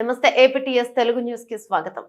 నమస్తే ఏపీటీఎస్ తెలుగు న్యూస్కి స్వాగతం.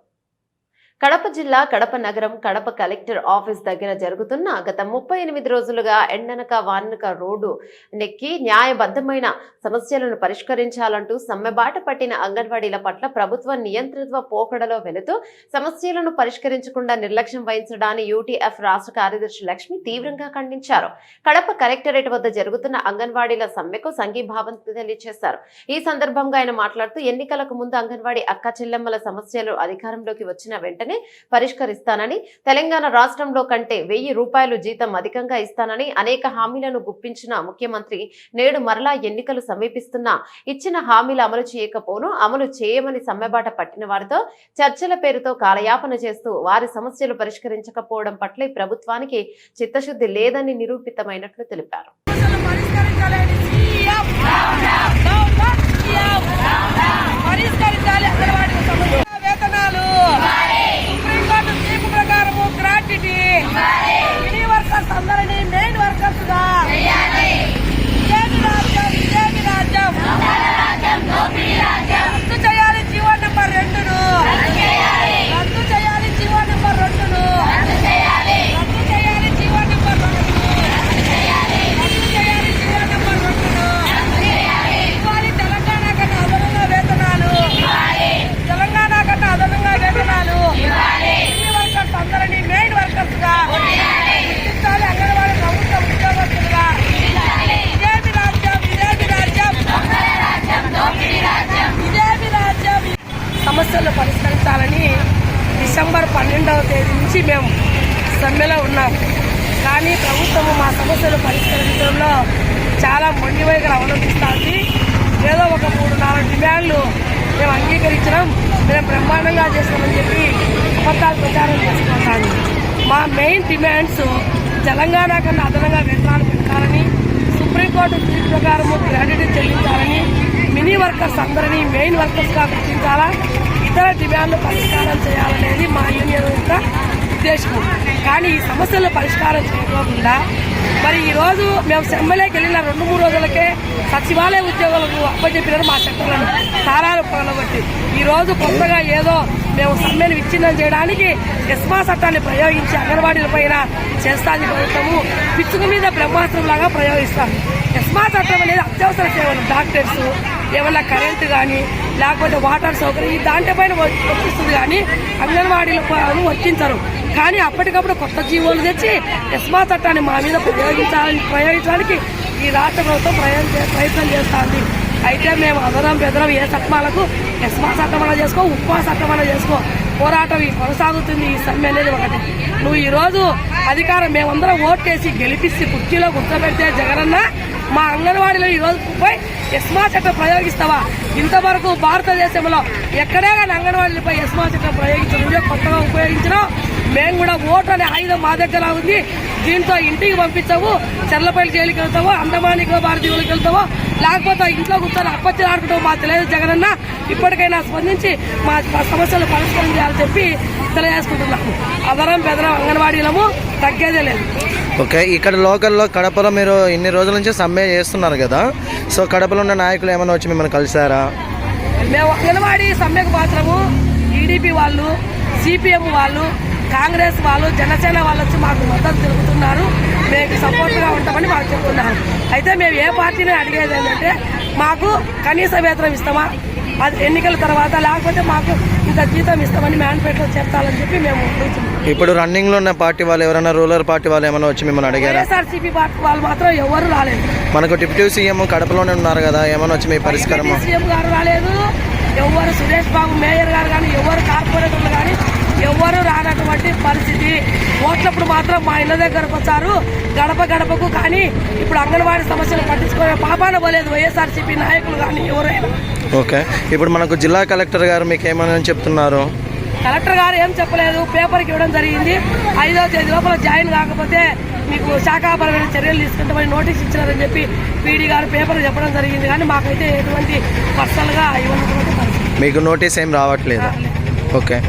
కడప జిల్లా కడప నగరం కడప కలెక్టర్ ఆఫీస్ దగ్గర జరుగుతున్న గత ముప్పై ఎనిమిది రోజులుగా ఎండనక వానక రోడ్డు నెక్కి న్యాయబద్ధమైన సమస్యలను పరిష్కరించాలంటూ సమ్మెబాట పట్టిన అంగన్వాడీల పట్ల ప్రభుత్వ నియంత్రిత్వ పోకడలో వెళుతూ సమస్యలను పరిష్కరించకుండా నిర్లక్ష్యం వహించడాన్ని యూటీఎఫ్ రాష్ట్ర కార్యదర్శి లక్ష్మి తీవ్రంగా ఖండించారు. కడప కలెక్టరేట్ వద్ద జరుగుతున్న అంగన్వాడీల సమ్మెకు సంఘీభావం తెలియజేశారు ఈ సందర్భంగా ఆయన మాట్లాడుతూ ఎన్నికలకు ముందు అంగన్వాడీ అక్క చెల్లెమ్మల సమస్యలు అధికారంలోకి వచ్చిన వెంటనే పరిష్కరిస్తానని తెలంగాణ రాష్ట్రంలో కంటే వెయ్యి రూపాయలు జీతం అధికంగా ఇస్తానని అనేక హామీలను గుప్పించిన ముఖ్యమంత్రి నేడు మరలా ఎన్నికలు సమీపిస్తున్నా ఇచ్చిన హామీలు అమలు చేయకపోను అమలు చేయమని సమ్మెబాట పట్టిన వారితో చర్చల పేరుతో కాలయాపన చేస్తూ వారి సమస్యలు పరిష్కరించకపోవడం పట్ల ప్రభుత్వానికి చిత్తశుద్ధి లేదని నిరూపితమైనట్లు తెలిపారు పరిష్కరించాలని సీఎం సీఎం పరిష్కరించాలి అంగన్వాడీ సమస్య వేతనాలు సుప్రీంకోర్టు తీర్పు ప్రకారము గ్రాట్యుటీ మినీ వర్కర్స్ అందరినీ మెయిన్ వర్కర్స్గా ఇదేమి రాజ్యం ఇదేమి రాజ్యం రద్దు చేయాలి జీవో నెంబర్ రెండును రద్దు చేయాలి జీవో నెంబర్ రెండును రద్దు చేయాలి జీవో నెంబర్ రెండును రద్దు చేయాలి జీవో నెంబర్ రెండును ఇవ్వాలి తెలంగాణ కన్నా అదనంగా వేతనాలు తెలంగాణ కన్నా అదనంగా వేతనాలు ఈ వర్కర్స్ అందరినీ మెయిన్ వర్కర్స్గా గుర్తించాలి అంగన్వాడీ ప్రభుత్వ ఉద్యోగస్తులుగా ఇదేమి రాజ్యం ఇదేమి రాజ్యం ఇదేమి రాజ్యం సమస్యలు పరిష్కరించాలని డిసెంబర్ పన్నెండవ తేదీ నుంచి మేము సమ్మెలో ఉన్నాం. కానీ ప్రభుత్వము మా సమస్యలు పరిష్కరించడంలో చాలా మొండి వైఖరి అవలంబిస్తుంది. ఏదో ఒక మూడు నాలుగు డిమాండ్లు మేము అంగీకరించడం మేము బ్రహ్మాండంగా చేస్తామని చెప్పి అబద్ధాలు ప్రచారం చేసుకుంటాను మా మెయిన్ డిమాండ్స్ తెలంగాణ కన్నా అదనంగా వేతనాలు పెట్టాలని సుప్రీంకోర్టు తీర్పు ప్రకారము గ్రాడ్యుటీ చెల్లించాలని మినీ వర్కర్స్ అందరినీ మెయిన్ వర్కర్స్గా గుర్తించాలా? ఇతర డిమాండ్లు పరిష్కారం చేయాలనేది మా యూనియన్ యొక్క ఉద్దేశం. కానీ ఈ సమస్యలు పరిష్కారం చేయకోకుండా మరి ఈరోజు మేము ఎమ్మెల్యేకి వెళ్ళిన రెండు మూడు రోజులకే సచివాలయ ఉద్యోగులకు అప్పచెప్పినారు మా చట్టాలను తారాలు పగలబట్టి ఈరోజు కొత్తగా ఏదో మేము సమ్మెను విచ్ఛిన్నం చేయడానికి ఎస్మా చట్టాన్ని ప్రయోగించి అంగన్వాడీల పైన చేస్తాది ప్రభుత్వము పిచ్చుక మీద బ్రహ్మాస్త్రం లాగా ప్రయోగిస్తాం ఎస్మా చట్టం అనేది అత్యవసర సేవలు డాక్టర్స్ ఏమన్నా కరెంటు కానీ లేకపోతే వాటర్ సౌకర్యం ఈ దాంట్లపైన వర్తిస్తుంది కానీ అంగన్వాడీల వర్తించరు. కానీ అప్పటికప్పుడు కొత్త జీవోలు తెచ్చి ఎస్మా చట్టాన్ని మా మీద ప్రయోగించాలని ప్రయోగించడానికి ఈ రాష్ట్ర ప్రభుత్వం ప్రయోగం చే- ప్రయత్నం చేస్తుంది. అయితే మేము అదనం బెదరం ఏ చట్టాలకు ఎస్మా చట్టం చేసుకో ఉప్మా చట్టం చేసుకో. పోరాటం కొనసాగుతుంది ఈ సమ్మె అనేది ఒకటి. నువ్వు ఈరోజు అధికారం మేమందరం ఓటేసి గెలిపిస్తే కుర్చీలో కూర్చోబెడితే జగనన్న మా అంగన్వాడీలో ఈ రోజు పోయి ఎస్మా చట్టం ప్రయోగిస్తావా? ఇంతవరకు భారతదేశంలో ఎక్కడే కానీ అంగన్వాడీలపై ఎస్మా చట్టం ప్రయోగించడం. కొత్తగా ఉపయోగించినా మేము కూడా ఓటు అనే ఆయుధం మా దగ్గర ఉంది. దీంతో ఇంటికి పంపించావు చెర్లపల్లి జైలుకి వెళ్తావో అండమానికి భారతీయులకు వెళ్తావో. లేకపోతే ఇంట్లో కూర్చొని అప్పచ్చి ఆడుకుంటావు. మా తెలియదు జగనన్న. ఇప్పటికైనా స్పందించి మా మా సమస్యలు పరిష్కారం చేయాలని చెప్పి తెలియజేసుకుంటున్నాము. అదరం బెదరం అంగన్వాడీలము. తగ్గేదే లేదు. ఓకే ఇక్కడ లోకల్లో కడపలో మీరు ఇన్ని రోజుల నుంచి సమ్మె చేస్తున్నారు కదా. సో కడపలో ఉన్న నాయకులు ఏమైనా వచ్చి మిమ్మల్ని కలిసారా మేము అంగన్వాడీ సమ్మెకు మాత్రము టీడీపీ వాళ్ళు సిపిఎం వాళ్ళు కాంగ్రెస్ వాళ్ళు జనసేన వాళ్ళు వచ్చి మాకు మద్దతు తెలుపుతున్నారు. మేము సపోర్ట్గా ఉంటామని మాకు చెప్తున్నారు. అయితే మేము ఏ పార్టీని అడిగేది ఏంటంటే మాకు కనీస వేతనం ఇస్తామా? అది ఎన్నికల తర్వాత లేకపోతే మాకు ఇంత జీతం ఇస్తామని మేనిఫెస్టో చెప్తాలని చెప్పి మేము ఇప్పుడు రన్నింగ్లో ఉన్న పార్టీ వాళ్ళు ఎవరైనా రూరల్ పార్టీ వాళ్ళు ఏమైనా వచ్చి మిమ్మల్ని అడిగారా? వైఎస్ఆర్సీపీ పార్టీ వాళ్ళు మాత్రం ఎవరు రాలేదు. మనకు డిప్యూటీ సీఎం కడపలోనే ఉన్నారు కదా ఏమైనా వచ్చి మీ పరిష్కారం సీఎం గారు రాలేదు. ఎవరు సురేష్ బాబు మేయర్ గారు కానీ ఎవరు కార్పొరేటర్లు కానీ ఎవరు రానటువంటి పరిస్థితి. ఓట్లప్పుడు మాత్రం మా ఇళ్ళ దగ్గరకు వచ్చారు. గడప గడపకు కానీ ఇప్పుడు అంగన్వాడీ సమస్యలు పట్టించుకునే పాపాన పోలేదు వైఎస్ఆర్సీపీ నాయకులు కానీ ఎవరైనా. ఓకే. ఇప్పుడు మనకు జిల్లా కలెక్టర్ గారు మీకు ఏమైనా చెప్తున్నారు? కలెక్టర్ గారు ఏం చెప్పలేదు. పేపర్కి ఇవ్వడం జరిగింది. ఐదవ తేదీ లోపల జాయిన్ కాకపోతే మీకు శాఖాపరమైన చర్యలు తీసుకుంటామని నోటీస్ ఇచ్చినారని చెప్పి పీడీ గారు పేపర్ చెప్పడం జరిగింది. కానీ మాకైతే ఎటువంటి పర్సనల్గా ఇవ్వనటువంటి పరిస్థితి. మీకు నోటీస్ ఏం రావట్లేదు. ఓకే.